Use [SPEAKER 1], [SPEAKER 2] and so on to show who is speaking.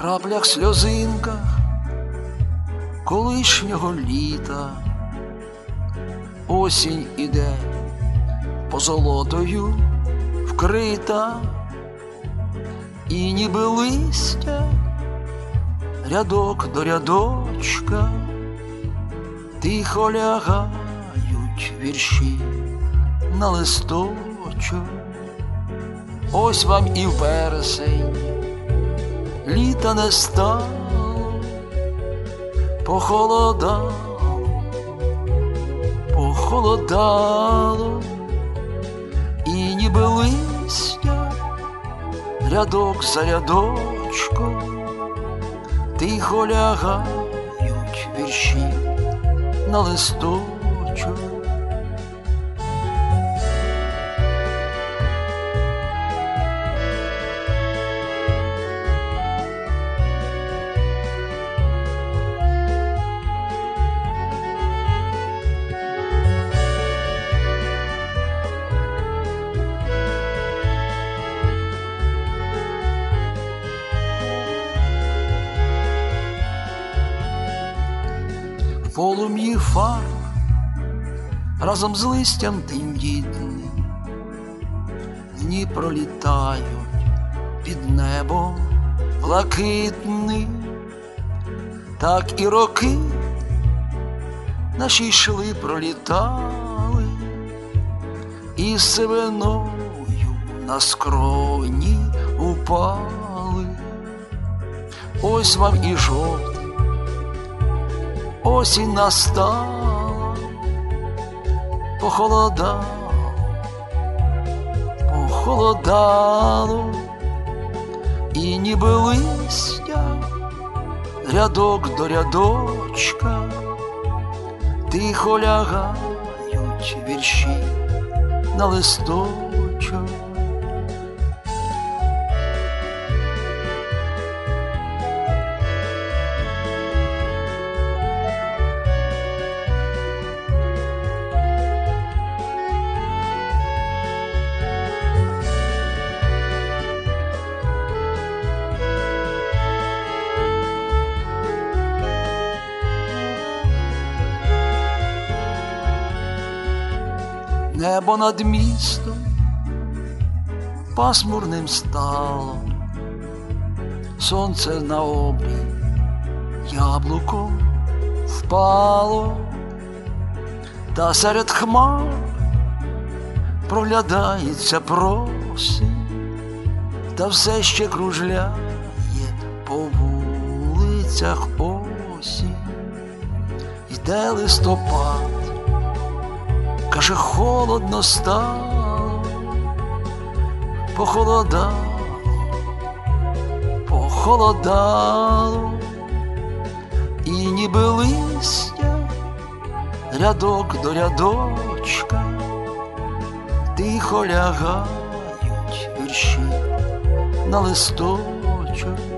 [SPEAKER 1] краплях сльозинках колишнього літа. Осінь іде позолотою вкрита, і ніби листя рядок до рядочка, тихо лягають вірші на листочок. Ось вам і вересень, літа не стало, похолодало, похолодало, і ніби листя рядок за рядочком, тихо лягають вірші на листочок. Полум'ї фар разом з листям тим тендітним дні пролітають під небом блакитним, так і роки наші йшли, пролітали, і сивиною на скроні упали. Ось вам і жовтий осінь настала, похолодало, похолодало, і ніби листя рядок до рядочка, тихо лягають вірші на листочок. Небо над містом пасмурним стало, сонце на обрій яблуком впало, та серед хмар проглядається просить, та все ще кружляє по вулицях осінь, йде листопад каже, холодно стало, похолодало, похолодало, і ніби листя рядок до рядочка, тихо лягають вірші на листочок.